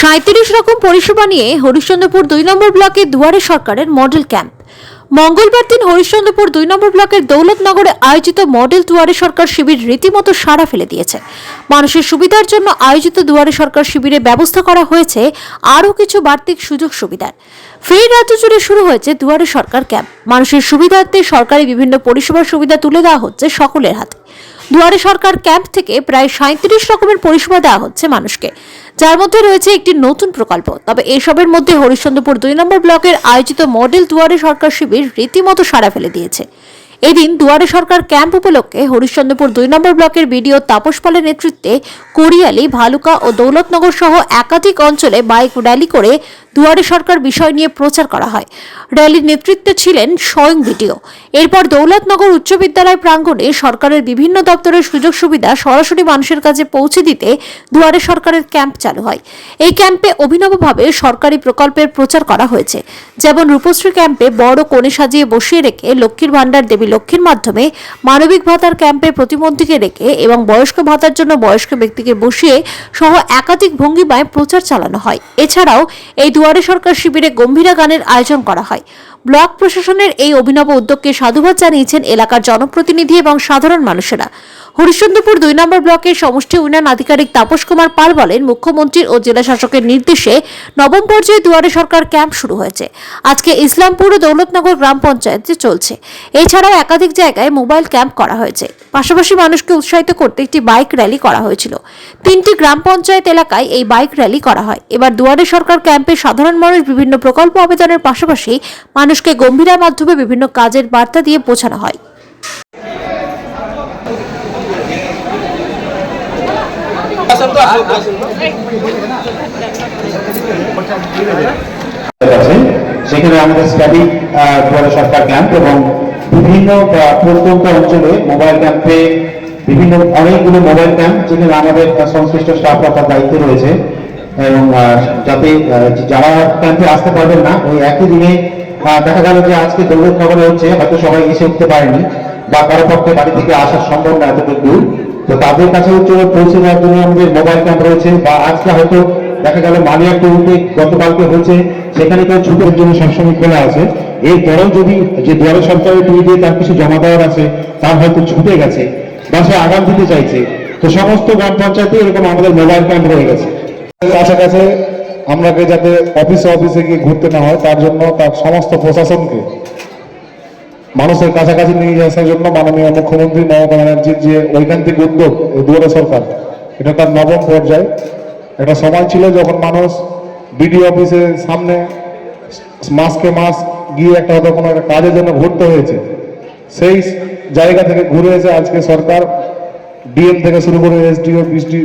সাঁত্রিশ রকম পরিষেবা নিয়ে হরিশ্চন্দ্রপুর দুই নম্বর ব্লকে দুয়ারে সরকারের মডেল ক্যাম্প। মঙ্গলবার দিন হরিশ্চন্দ্রপুর দুই নম্বর ব্লকের দৌলতনগরে আয়োজিত মডেল দুয়ারে সরকার শিবির রীতিমতো সাড়া ফেলে দিয়েছে। মানুষের সুবিধার জন্য আয়োজিত দুয়ারে সরকার শিবিরে ব্যবস্থা করা হয়েছে আরও কিছু বাড়তি সুযোগ সুবিধার ফের রাজ্য জুড়ে শুরু হয়েছে দুয়ারে সরকার ক্যাম্প। মানুষের সুবিধার্থে সরকারি বিভিন্ন পরিষেবার সুবিধা তুলে দেওয়া হচ্ছে সকলের হাতে। দুয়ারে সরকার ক্যাম্প থেকে প্রায় সাঁত্রিশ রকমের পরিষেবা দেওয়া হচ্ছে মানুষকে। যার মধ্যে রয়েছে একটি নতুন প্রকল্প। তবে এসবের মধ্যে হরিশ্চন্দ্রপুর দুই নম্বর ব্লকের আয়োজিত মডেল দুয়ারে সরকার শিবির রীতিমতো সাড়া ফেলে দিয়েছে। এদিন দুয়ারে সরকার ক্যাম্প উপলক্ষে হরিশ্চন্দ্রপুর দুই নম্বর ব্লকের বিডিও তাপস পালের নেতৃত্বে কোরিয়ালি, ভালুকা ও দৌলতনগর সহ একাধিক অঞ্চলে বাইক র্যালি করে দুয়ারে সরকার বিষয় নিয়ে প্রচার করা হয়। র্যালির নেতৃত্বে ছিলেন স্বয়ং বিডিও। এরপর দৌলতনগর উচ্চ বিদ্যালয় প্রাঙ্গণে সরকারের বিভিন্ন দপ্তরের সুযোগ সুবিধা সরাসরি মানুষের কাছে পৌঁছে দিতে দুয়ারে সরকারের ক্যাম্প চালু হয়। এই ক্যাম্পে অভিনবভাবে সরকারি প্রকল্পের প্রচার করা হয়েছে। যেমন রূপশ্রী ক্যাম্পে বড় কোণে সাজিয়ে বসিয়ে রেখে লক্ষ্মীর ভাণ্ডার দেবী লক্ষ্মীর মাধ্যমে মানবিক ভাতার ক্যাম্পে প্রতিবন্ধীকে রেখে এবং বয়স্ক ভাতার জন্য বয়স্ক ব্যক্তিকে বসিয়ে সহ একাধিক ভঙ্গিমায় প্রচার চালানো হয়। এছাড়াও এই দুয়ারে সরকার শিবিরে গম্ভীরা গানের আয়োজন করা হয়। ব্লক প্রশাসনের এই অভিনব উদ্যোগকে সাধুবাদ জানিয়েছেন এলাকার জনপ্রতিনিধি এবং সাধারণ মানুষেরা। হরিশ্চন্দ্রপুর দুই নম্বর ব্লকের সমষ্টি উন্নয়ন আধিকারিক তাপস কুমার পাল বলেন, মুখ্যমন্ত্রীর ও জেলা শাসকের নির্দেশে নবম পর্যায়ে দুয়ারে সরকার ক্যাম্প শুরু হয়েছে। আজকে ইসলামপুর ও দৌলতনগর গ্রাম পঞ্চায়েতে চলছে। এছাড়াও একাধিক জায়গায় মোবাইল ক্যাম্প করা হয়েছে। পাশাপাশি মানুষকে উৎসাহিত করতে একটি বাইক র্যালি করা হয়েছিল। তিনটি গ্রাম পঞ্চায়েত এলাকায় এই বাইক র্যালি করা হয়। এবার দুয়ারে সরকার ক্যাম্পে সাধারণ মানুষ বিভিন্ন প্রকল্প আবেদনের পাশাপাশি মানুষকে গম্ভীরা মাধ্যমে বিভিন্ন কাজের বার্তা দিয়ে পৌঁছানো হয়। সেখানে আমাদের দুয়ারে সরকার ক্যাম্প এবং বিভিন্ন প্রত্যন্ত অঞ্চলে মোবাইল ক্যাম্পে বিভিন্ন, অনেকগুলো মোবাইল ক্যাম্প যেখানে আমাদের সংশ্লিষ্ট স্টাফরা তার দায়িত্বে রয়েছে। এবং যাতে যারা ক্যাম্পে আসতে পারবেন না, ওই একই দিনে দেখা গেল যে আজকে দৌলত খবরে হচ্ছে, হয়তো সবাই এসে উঠতে পারেনি বা কারও পক্ষে বাড়ি থেকে আসা সম্ভব না এতটুকু দূর। তো তাদের কাছে হচ্ছে পৌঁছে দেওয়ার জন্য আমাদের মোবাইল ক্যাম্প রয়েছে বা আজকে হয়তো দেখা গেল মালিয়া টুরুতে গতকালকে হয়েছে, সেখানে কেউ ছুটের জন্য সবসময় খোলা আছে। এরপরেও যদি যে দুয়ারে সরকারের টিভিতে তার কিছু জমা দেওয়ার আছে, তার হয়তো ছুটে গেছে বা সে আগাম দিতে চাইছে। তো সমস্ত গ্রাম পঞ্চায়েতে এরকম আমাদের মোবাইল ক্যাম্প রয়ে গেছে। কাছাকাছি আমরাকে যাতে অফিসে অফিসে গিয়ে ঘুরতে না হয়, তার জন্য তার সমস্ত প্রশাসনকে মানুষের কাছাকাছি নিয়ে আসার জন্য মাননীয় মুখ্যমন্ত্রী মমতা ব্যানার্জির যে ঐকান্তিক উদ্যোগ দুয়ারে সরকার, এটা তার নবম পর্যায়ে। একটা সময় ছিল যখন মানুষ বিডিও অফিসের সামনে মাসকে মাস গিয়ে একটা হয়তো কোনো একটা কাজের জন্য ঘুরতে হয়েছে। সেই জায়গা থেকে ঘুরে এসে আজকে সরকার ডিএম থেকে শুরু করে এসডিও বিএসডি